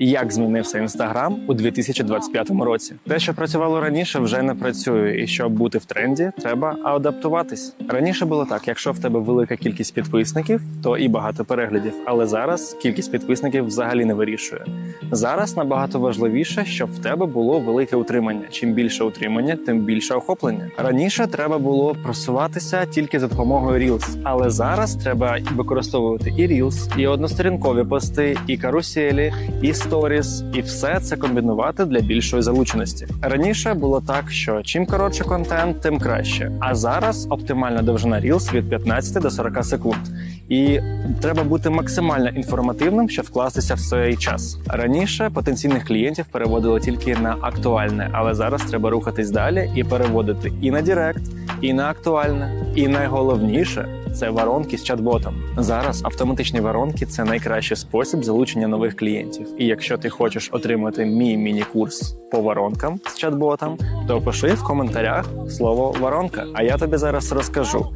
Як змінився інстаграм у 2025 році? Те, що працювало раніше, вже не працює, і щоб бути в тренді, треба адаптуватись. Раніше було так: якщо в тебе велика кількість підписників, то і багато переглядів. Але зараз кількість підписників взагалі не вирішує. Зараз набагато важливіше, щоб в тебе було велике утримання. Чим більше утримання, тим більше охоплення. Раніше треба було просуватися тільки за допомогою Reels, але зараз треба використовувати і Reels, і односторінкові пости, і каруселі, і сторіс, і все це комбінувати для більшої залученості. Раніше було так, що чим коротше контент, тим краще. А зараз оптимальна довжина Reels від 15 до 40 секунд. І треба бути максимально інформативним, щоб вкластися в цей час. Раніше потенційних клієнтів переводили тільки на актуальне, але зараз треба рухатись далі і переводити і на Директ, і на актуальне. І найголовніше це воронки з чат-ботом. Зараз автоматичні воронки це найкращий спосіб залучення нових клієнтів. І якщо ти хочеш отримати мій міні-курс по воронкам з чат-ботом, то пиши в коментарях слово воронка. А я тобі зараз розкажу,